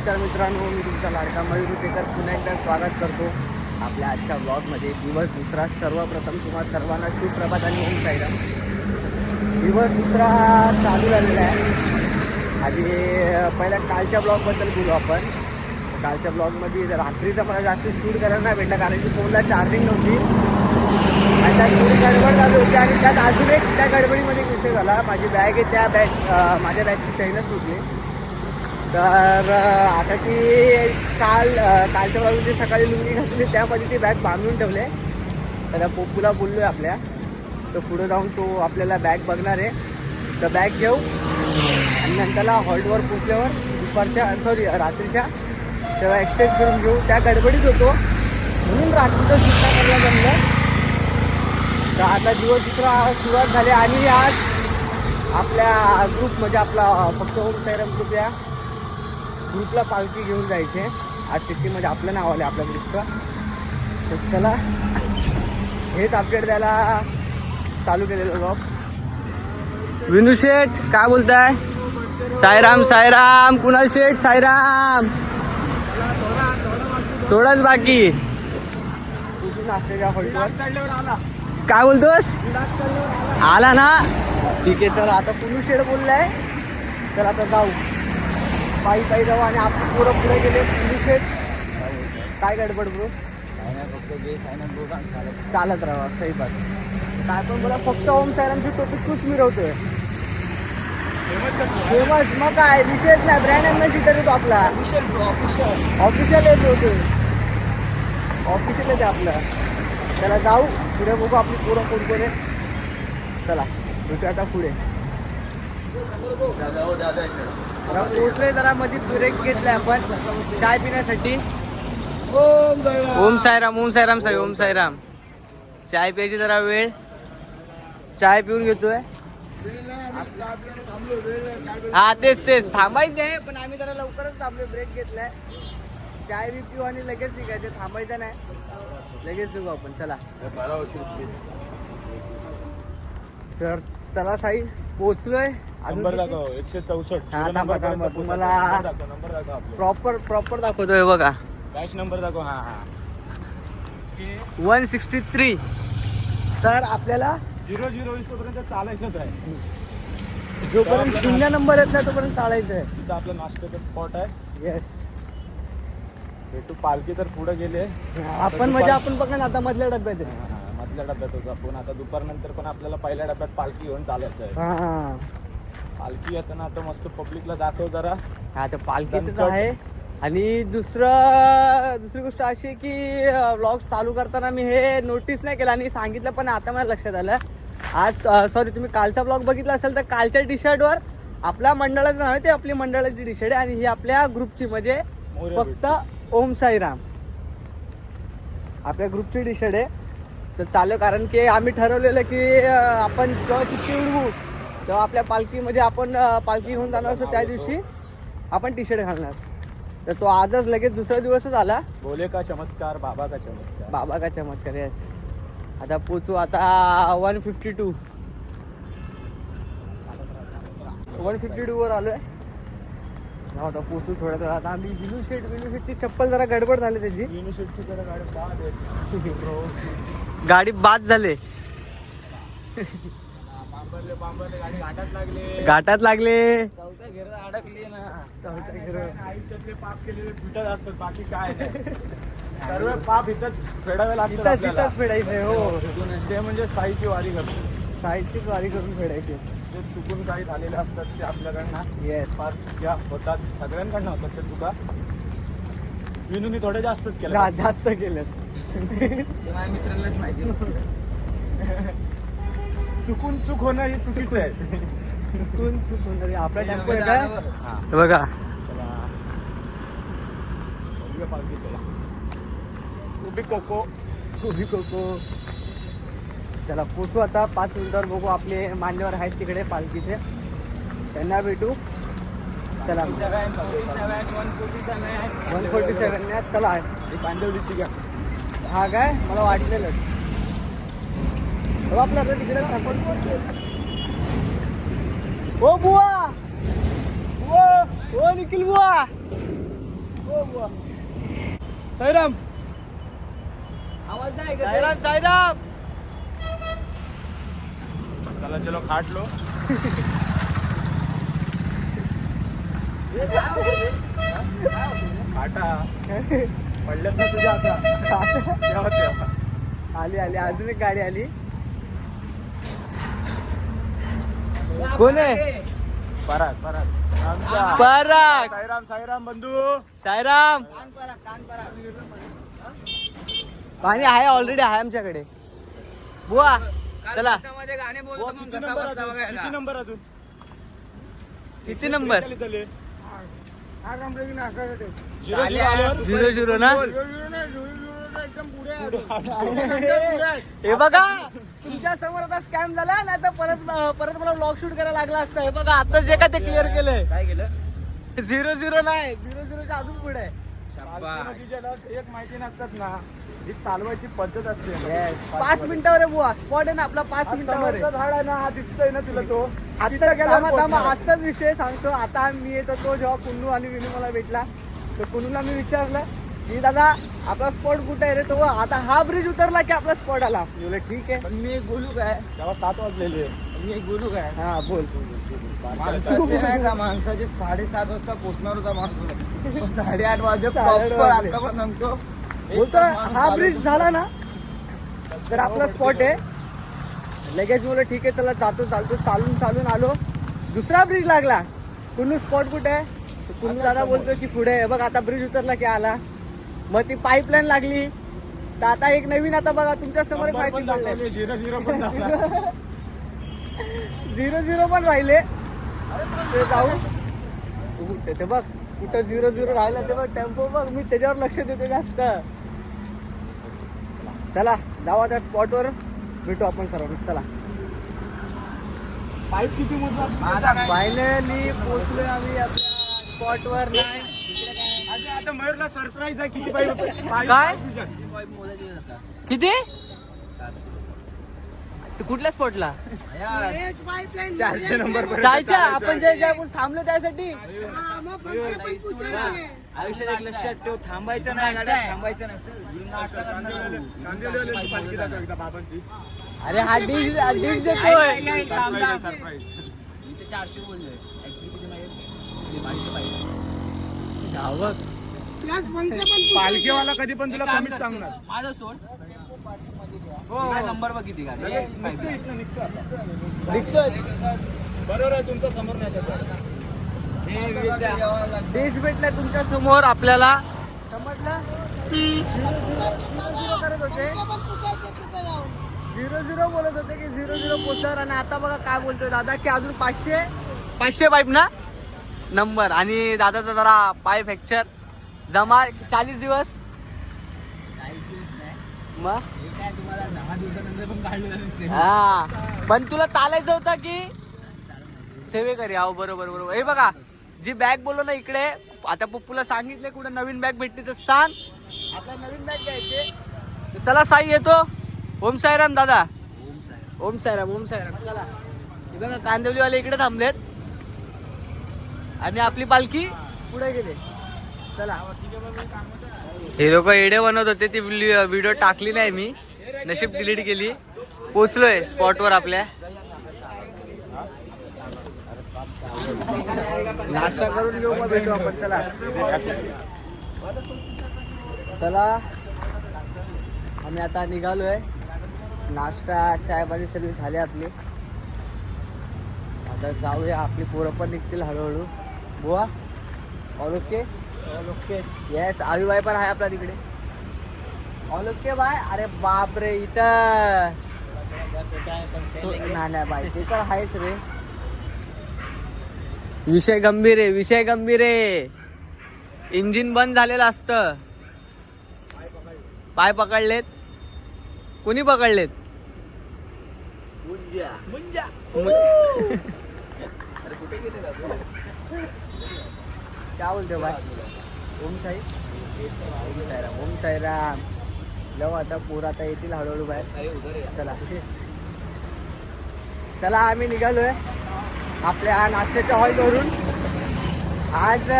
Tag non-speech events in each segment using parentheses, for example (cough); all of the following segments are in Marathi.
नमस्कार मित्रांनो मी तुमचा लाडका मयूर रुतेकर पुन्हा एकदा स्वागत करतो आपल्या आजच्या ब्लॉगमध्ये दिवस दुसरा सर्वप्रथम तुम्हा सर्वांना सुप्रभात आणि ओम साईराम. दिवस दुसरा चालू झालेला आहे. आणि पहिल्या कालच्या ब्लॉगबद्दल बोलू आपण. कालच्या ब्लॉगमध्ये रात्रीचा मला जास्त शूट करायला नाही भेटला कारण की फोनला चार्जिंग नव्हती. आणि त्यात थोडी गडबड झाली होती आणि त्यात अजून एक त्या गडबडीमध्ये विषय झाला. माझी बॅग आहे त्या बॅग माझ्या बॅगची चैनच सुटली तर आता ती काल कालच्या कालच्या बाजूची सकाळी लुंगी घातली त्यामध्ये ती बॅग बांधून ठेवले. तर पोपूला बोललो आहे आपल्या. तर पुढे जाऊन तो आपल्याला बॅग बघणार आहे. तर बॅग घेऊ. आणि नंतरला हॉल्टवर पोचल्यावर दुपारच्या सॉरी रात्रीच्या तेव्हा एक्सचेंज करून घेऊ. त्या गडबडीत होतो. म्हणून रात्रीचं सुद्धा करायला जमलं. तर आता दिवस दुसरा सुरुवात झाली. आणि आज आपल्या ग्रुप म्हणजे आपला फक्त होम सायरम ग्रुप या ग्रुपला पालखी घेऊन जायचे. आज चिठ्ठीमध्ये आपलं नाव आलं आपल्या ग्रुपचं. तर चला हेच अपडेट द्यायला चालू केलेलं ब्लॉग विनू शेठ काय बोलताय? साईराम साईराम कुणाल शेठ साईराम थोडंच बाकी. काय बोलतोस? आला. ना? ठीक आहे तर आता पुलू शेड बोललाय? तर आता जाऊ. पायी पायी जाऊ आणि आपण पुढं पुढे गेले पुलू शेड काय गडबड ब्रो चालत राहा सही बात. काय पण बोला फक्त ओम सायरामची टोपिक तूच मिरवतोय. फेमस मग काय विषयच नाही ब्रँड एम्बॅसिडर तर येतो आपला. ऑफिशियल येत होतो ऑफिशियल येते आपलं. त्याला जाऊ पुढे बघू आपली पोरं कोण कोण आहे चला भेटू आता पुढे. जरा पोहोचले जरा मध्ये ब्रेक घेतलाय आपण. चाय पिण्यासाठी. ओम साईराम ओम साईराम साहेब ओम साईराम. चाय प्यायची जरा वेळ. चाय पिऊन घेतोय. हा तेच तेच. थांबायचं आहे पण आम्ही जरा लवकरच थांबलो ब्रेक घेतलाय. चाय बी पिऊ आणि लगेच निघायचं. थांबायचं नाही. लगेच निघू आपण. चला. तर चला साई. पोहोचलोय नंबर दाखव एकशे चौसष्ट. हा, थांबा, थांबा. तुम्हाला- नंबर दाखव आपले. प्रॉपर प्रॉपर दाखवतोय बघा. कॅश नंबर दाखव हा हा. वन सिक्स्टी थ्री तर आपल्याला झिरो झिरो वीस पर्यंत चालायचंच आहे. जोपर्यंत शून्य नंबर येत नाही तोपर्यंत चालायचं आहे. तिथं आपलं नाश्त्याचं स्पॉट आहे. येस भेटू पालखी तर पुढे गेले आपण म्हणजे आपण बघा ना आता मधल्या डब्यात आहे. हा, मधल्या डब्यात होतो आपण. आता दुपारनंतर पण आपल्याला पहिल्या डब्यात पालखी घेऊन चालायचं आहे. हा. पालखी येताना आता मस्त पब्लिकला दाखव जरा. हा तर पालखीच दणकट. आहे. आणि दुसरं दुसरी गोष्ट अशी आहे की व्लॉग चालू करताना मी हे नोटीस नाही केलं आणि सांगितलं पण आता मला लक्षात आलं. आज सॉरी तुम्ही कालचा ब्लॉग बघितला असेल तर कालच्या टी शर्टवर आपल्या मंडळाचं नाव आहे ते आपली मंडळाची टी शर्ट आहे आणि ही आपल्या ग्रुपची म्हणजे मोरया फक्त ओम साईराम. आपल्या ग्रुपची टी शर्ट आहे. तर चालू कारण की आम्ही ठरवलेलं की अं, आपण जेव्हा चिठ्ठी उडवू तेव्हा आपल्या पालखीमध्ये आपण पालखी घेऊन जाणार असतो त्या दिवशी. आपण टी शर्ट घालणार. तर तो आजच लगेच दुसरा दिवसच आला. बोले का चमत्कार बाबा का चमत्कार? बाबा का चमत्कार येस आता पोचू आता one fifty two one fifty two वर आलोय. आता पोचू थोड्या वेळा आता आम्ही विनू शेट विनू शेटची चप्पल जरा गडबड झाली त्याची. युनिव्हर्सिटी कडे गाडी बाद. गाडी बाद झाले. घाटात लागले. अडकली ना. आयुष्यातले पाप केलेले फिटत असतात बाकी काय नाही. सर्व पाप इथंच फेडावे लागतात फेडायचंय हो. ते म्हणजे साईची वारी करतो साहित्यिक वारी करून फेडायची. जे चुकून काही झालेले असतात ते आपल्याकडनं येस फार होतात. सगळ्यांकडनं होतात ते चुका. विनूनी थोडे जास्तच केलं. जास्त केलं. मित्रांनाच माहिती (laughs) चुकून चूक होणं ही चुकीचं आहे. चुकून चुकून अरे आपला टेम्पो आहे काय हा. बघा. उभी कोको. Scooby cocoa. चला पोचू आता पाच मिनिटावर बघू आपले मान्यवर आहेत तिकडे पालखीचे. त्यांना भेटू. चला. वन फोर्टी सेवन चला. कांदिवलीची घ्या. हा काय? मला वाटलेलं हो आपलं आता तिकडे सापड ओ बुवा! बुवा! ओ निखिल बुवा! साईराम! आवाज नाही साईराम साईराम! चला चलो खाट लो खाटा. पडल्यात ना तुझ्या आता. (laughs) आली आली. अजून एक गाडी आली. कोण आहे पराग पराग पराग साईराम साईराम बंधू साईराम पाणी आहे ऑलरेडी आहे आमच्याकडे बुवा चला किती नंबर अजून? किती नंबर झिरो झिरो ना हे बघा. तुमच्यासमोर आता स्कॅम झाला ना तर परत परत मला ब्लॉग शूट करायला लागला असतं. हे बघा आता जे का ते क्लिअर केलंय. काय केलं? झिरो झिरो नाही. झिरो झिरोच्या अजून पुढे. एक माहिती नसतात ना ही चालवायची पद्धत असते. पाच मिनिटावर आहे बुवा. स्पॉट आहे ना आपला पाच मिनिटावर झाड आहे ना हा दिसतोय ना तुला तो? आता थांबा थांबा. आजचाच विषय सांगतो. आता मी येतो तो जेव्हा कुन्नू आणि विनू मला भेटला. तर कुन्नूला मी विचारलं की दादा आपला स्पॉट कुठे आहे रे तो? आता हा ब्रिज उतरला की आपला स्पॉट आला? मी बोलले ठीक आहे. मी एक बोलू काय? तेव्हा सात वाजलेले मी एक बोलू काय? हा बोल माणसाचे (laughs) नाही का माणसाचे साडेसात वाजता पोचणार होता माणूस. (laughs) साडेआठ वाजे साडेआठ proper वाजले. आता पण सांगतो. एक बोलतो हा ब्रिज होता. झाला ना तर आपला स्पॉट आहे. लगेच बोललो ठीक आहे चला जातो चालतो चालून चालून आलो. दुसरा ब्रिज लागला. कुन्नू स्पॉट कुठे आहे? तर कुन्नू दादा बोलतो की पुढे आहे. बघ आता ब्रिज उतरला की आला. मग ती पाईपलाईन लागली. तर आता एक नवीन आता बघा तुमच्यासमोर झिरो झिरो पण. (laughs) झिरो झिरो पण राहिले. ते जाऊ. तू बघ कुठं झिरो झिरो राहिलं ते बघ टेम्पो बघ मी त्याच्यावर लक्ष देते जास्त. चला जाऊ आता स्पॉटवर भेटू आपण सर्वांनी. चला. पाईप किती? फायनली पोहोचलोय आम्ही आपल्या स्पॉटवर नाही आता मयूरला सरप्राईज आहे किती पाईप- काय? किती. तू कुठल्या स्पॉटला या, चारशे नंबर चायच्या. आपण जे आपण थांबलो त्यासाठी? आयुष्यात एक लक्षात ठेव थांबायचं नाही गाड्या. थांबायचं नाही. पालखी दाखव एकदा बाबांची. अरे हा डिश हा डिश देतोय. सरप्राईज पालखीवाला कधी पण तुला कमीच सांगणार माझं सोड हो नंबर बघ किती गाडी एक पाईप. निघतो इथनं, निघतो आता. निघतोय बरोबर आहे तुमच्यासमोर नाही. हे. देश भेटला तुमच्यासमोर आपल्याला समजलं झिरो झिरो करत होते झिरो झिरो बोलत होते की झिरो झिरो पोचर आणि आता बघा काय बोलतोय दादा की अजून पाचशे पाचशे पाईप ना नंबर आणि दादाचा जरा पाय फ्रॅक्चर जमा चाळीस दिवस. मग? हे. पण. हा तुला चालायचं होतं की? सेवेकरी आहो बरोबर बरोबर. हे बघा जी बॅग बोललो ना इकडे आता पप्पूला सांगितले कुठे नवीन बॅग भेटते तर सांग. आता नवीन बॅग घ्यायचे. चला साई येतो. ओम साईराम दादा. ओम साहेब. ओम साईराम चला. बघा कांदिवलीवाले इकडे थांबलेत. आणि आपली पालखी पुढे गेले. हे लोक एडे बनवत होते ती व्हिडिओ टाकली नाही मी. नशीब डिलीट केली. पोचलोय स्पॉटवर आपल्या. नाश्ता करून घेऊ मग भेटू आपण चला. चला. आम्ही आता निघालोय. नाश्ता चाय पाणी सर्विस झाली आपली. आता जाऊया आपली पोरं पण निघतील हळूहळू. बुवा ऑल ओके. येस आवीबाई पण आहे आपल्या तिकडे. ऑल ओके बाय अरे बाप रे इथं नाही नाही बाय ते तर आहेच रे. विषय गंभीर आहे विषय गंभीर आहे. इंजिन बंद झालेलं असतं. पाय पकडलेत. कोणी पकडलेत? तू? काय बोलतो बाय ओम साई. ओम साईराम. ओम साईराम जाऊ आता पोर आता येतील हळूहळू बाहेर. चला. चला आम्ही निघालोय. आपल्या नाश्त्याच्या हॉलवरून. आज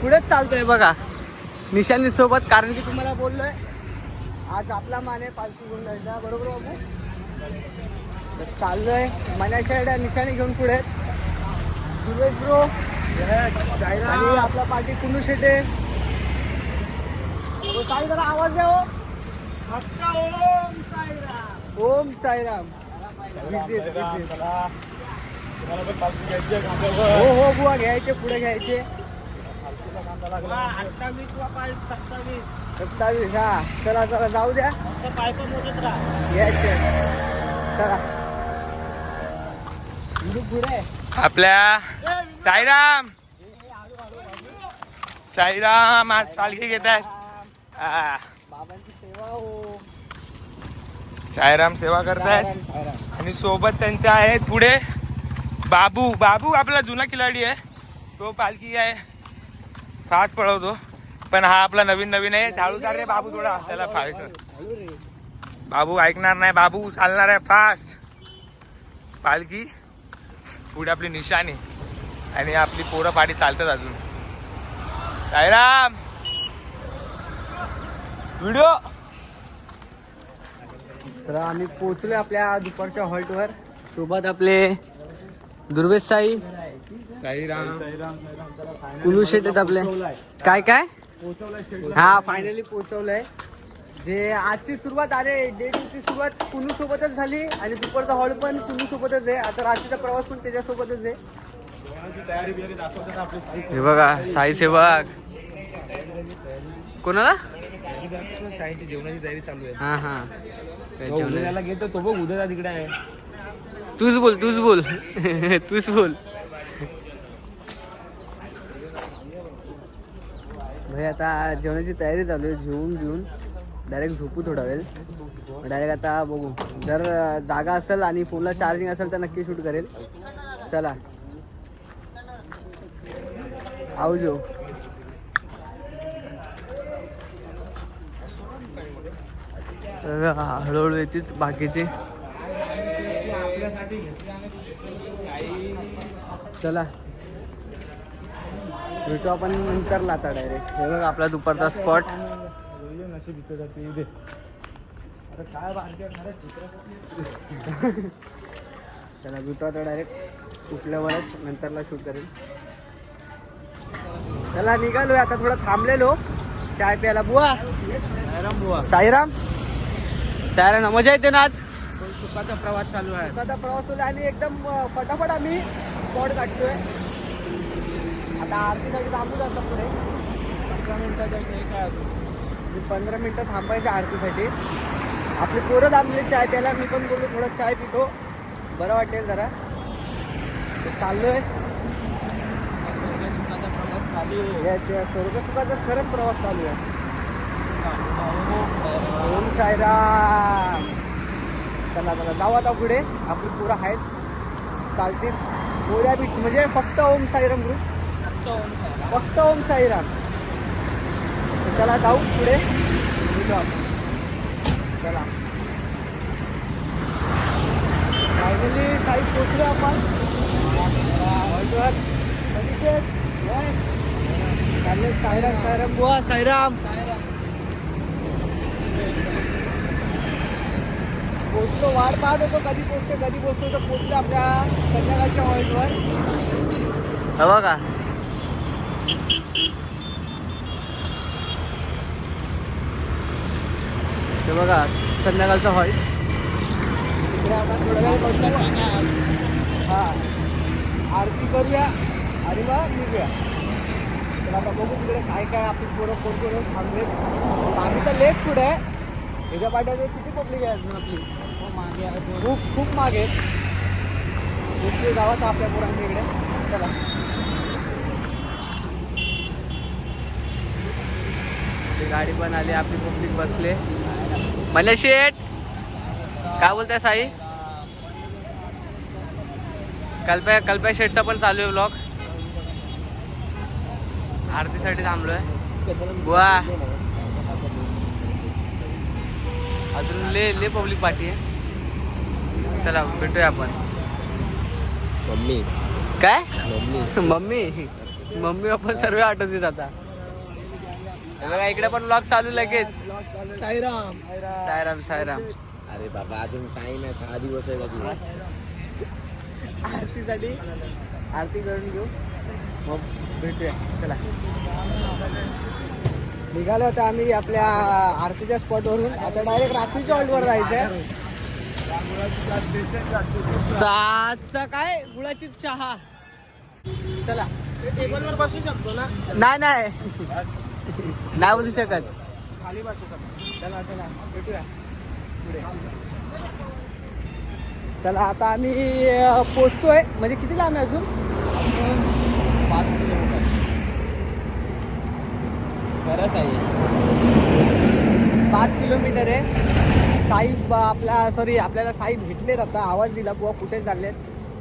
पुढेच चालतोय बघा. निशानी सोबत कारण की तुम्हाला बोललोय आज आपला मान आहे पालखी घेऊन जायचा. बरोबर बाबू? चाललोय. मनाच्या निशाणी घेऊन पुढे. सुरेश ब्रो आणि आपला पाठी कुलू शेटे. जरा आवाज द्या हो. ओम साईराम. घ्यायची आहे हो. हो बुवा घ्यायचे पुढे घ्यायचे. खांदा लागला. सत्तावीस. हा. चला चला जाऊ द्या. घ्यायचे. चला. आपल्या साईराम. साईराम आज पालखी घेत आहेत बाबांची सेवा हो. साईराम सेवा करतायत. आणि सोबत त्यांच्या आहेत पुढे बाबू. बाबू आपला जुना खिलाडी आहे. तो पालखी आहे. फास्ट पळवतो. पण हा आपला नवीन नवीन आहे. चालू रे बाबू थोडा. त्याला फास्ट. बाबू ऐकणार नाही. बाबू चालणार आहे फास्ट. पालखी. पुढे आपली निशाणी. आणि आपली पोरं पाठी चालतात अजून. साईराम! व्हिडिओ. तर आम्ही पोहोचलो आपल्या दुपारच्या हॉल्टवर. सोबत आपले दुर्वेश साई. साईराम. कुलू शेट आहेत आपले. काय काय. हा फायनली पोहोचवलंय. जे आजची सुरुवात अरे डे टूची सुरुवात कुलू सोबतच झाली आणि दुपारचा हॉल पण कुलू सोबतच आहे. आता रात्रीचा प्रवास पण त्याच्यासोबतच आहे. हे बघा साई सेवक. कोणाला? साईची जेवणाची तयारी चालू आहे. हा हा. उद्याला घेतो तो बघ उद्या तिकडे आहे. तूच बोल तूच बोल. (laughs) तूच बोल. भाई आता जेवणाची तयारी चालू आहे जेवून घेऊन डायरेक्ट झोपू थोडा वेळ. डायरेक्ट आता बघू. जर जागा असेल आणि फोनला चार्जिंग असेल तर नक्की शूट करेल. चला. आवजो हळूहळू येतील बाकीचे. चला. भेटू आपण नंतर आता डायरेक्ट हे बघ आपला दुपारचा स्पॉट त्याला भेटू आता डायरेक्ट उठल्यावरच नंतरला शूट करेल चला निघालोय. आता थोडं थांबलेलो. चाय प्यायला बुवा. साईराम बुवा. साईराम? साईराम मजा येते ना आज? सुखाचा प्रवास चालू आहे. आता प्रवास होता आणि एकदम फटाफट आम्ही स्पॉट काढतोय. आता आरतीसाठी थांबू जातो पुढे. पंधरा मिनिटाच्या काय मी पंधरा मिनटं थांबायच्या आरतीसाठी. आपली पोरं थांबले चाय प्यायला. मी पण बोललो थोडं चाय पितो. बरं वाटेल जरा. सुखाचा प्रवास चालू यस यस स्वर्गसुखाचाच खरंच प्रवास चालू आहे. ओम साईराम. चला चला जाऊ आता पुढे. आपली पोरं आहेत. चालतील. मोऱ्या बीच म्हणजे फक्त ओम साईराम ग्रुप फक्त ओम साईराम. चला जाऊ पुढे. चला. फायनली साई पोचलो आपण. हॉल्टवर. अभिषेक, जय. चालले साईराम साईराम बुवा साईराम पोचलो वाट पाहत होतो कधी पोचतो कधी पोचतो तर पोचलो आपल्या संध्याकाळच्या हॉल्टवर हवा का ते बघा संध्याकाळचा हॉल. तिकडे थोडा वेळ हा. आरती करूया. आणि मग निघूया. तर आता बघू तिकडे काय काय आपली पोरं कोण कोण थांबले आम्ही तर लेस पुढे. आहे ह्याच्या पाठ्याने किती पब्लिक आहे अजून आपली? खूप खूप मागे आहेत. इथे गावात आपल्या पोरांच्या इकडे. चला. गाडी पण आली आपली पब्लिक बसले. मला शेट काय बोलताय साई? कल्प्या कल्प्या शेटचा पण चालू आहे ब्लॉग आरतीसाठी थांबलोय. वा अजून ले ले पब्लिक पार्टी आहे. चला भेटूया आपण. मम्मी. काय? मम्मी. मम्मी? मम्मी आपण सर्व आठवतात आता. हे बघा इकडे पण ब्लॉग चालू लगेच. साईराम. सायराम सायराम अरे बाबा अजून टाइम आहे सहा दिवस आहे अजून. आरतीसाठी. आरती करून घेऊ. मग भेटूया. चला. निघालो आता आम्ही आपल्या आरतीच्या स्पॉटवरून आता डायरेक्ट रात्रीच्या हॉल्टवर जायचं आहे आजचा काय? गुळाची चहा. चला. टेबलवर बसू शकतो ना नाही नाही. नाही बसू शकत. खाली बसू शकतो चला चला भेटूया पुढे चला आता आम्ही पोचतोय. म्हणजे किती लांब आहे अजून? पाच किलोमीटर. खरंच आहे. पाच किलोमीटर आहे. साईब आपला सॉरी आपल्याला साहेब भेटलेत आता आवाज दिला बुवा कुठे चाललेत?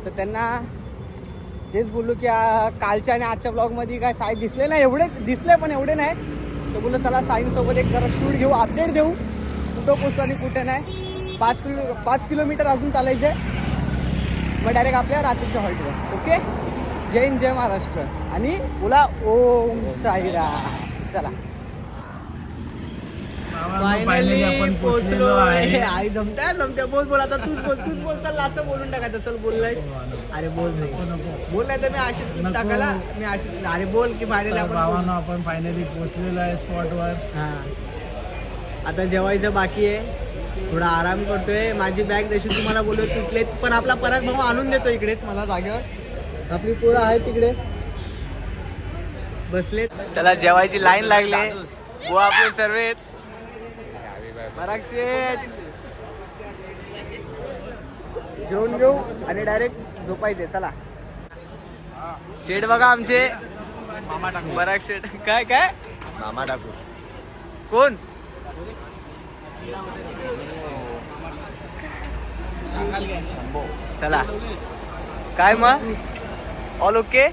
तर त्यांना तेच बोललो की कालच्या आणि आजच्या ब्लॉगमध्ये काय साई दिसले नाही? एवढे दिसले पण एवढे नाही. तर बोललो चला साईंसोबत एक जरा शूट घेऊ अपडेट देऊ. कुठं पोचतो आणि कुठे नाही. पाच किलो पाच किलोमीटर अजून चालायचं आहे मग डायरेक्ट आपल्या रात्रीच्या हॉल्टवर. ओके? जय हिंद जय महाराष्ट्र. आणि बोला ओम साईरा चला. फायनली आपण पोहोचलेलो आहे. (laughs) आई जमत्या जमत्या. बोल बोल आता तूच बोल तूच बोल. चल लाचं बोलून टाकायचं चल बोललाय अरे बोल नाही बोल नाही तर मी आशिष नको. टाकायला मी आशिष अरे बोल की फायनली आपण भावानं आपण फायनली पोहोचलेलो आहे स्पॉटवर हा. आता जेवायचं बाकी आहे. थोडा आराम करतोय. माझी बॅग जशी तुम्हाला बोललो तुटले पण आपला परत भाऊ आणून देतो इकडेच मला जागेवर. आपली पोरं आहेत तिकडे. बसले त्याला जेवायची लाईन लागली. वो आपले सर्व आहेत. पराग शेठ जेवून घेऊ आणि डायरेक्ट झोपायचे चला. शेड बघा आमचे. बराक शेड काय काय? मामा टाकू. कोण? चला. काय मग? All okay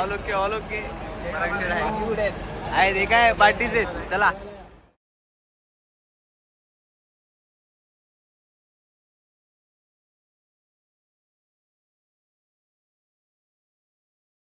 all okay all okay आहे. रे काय पार्टीचे चला.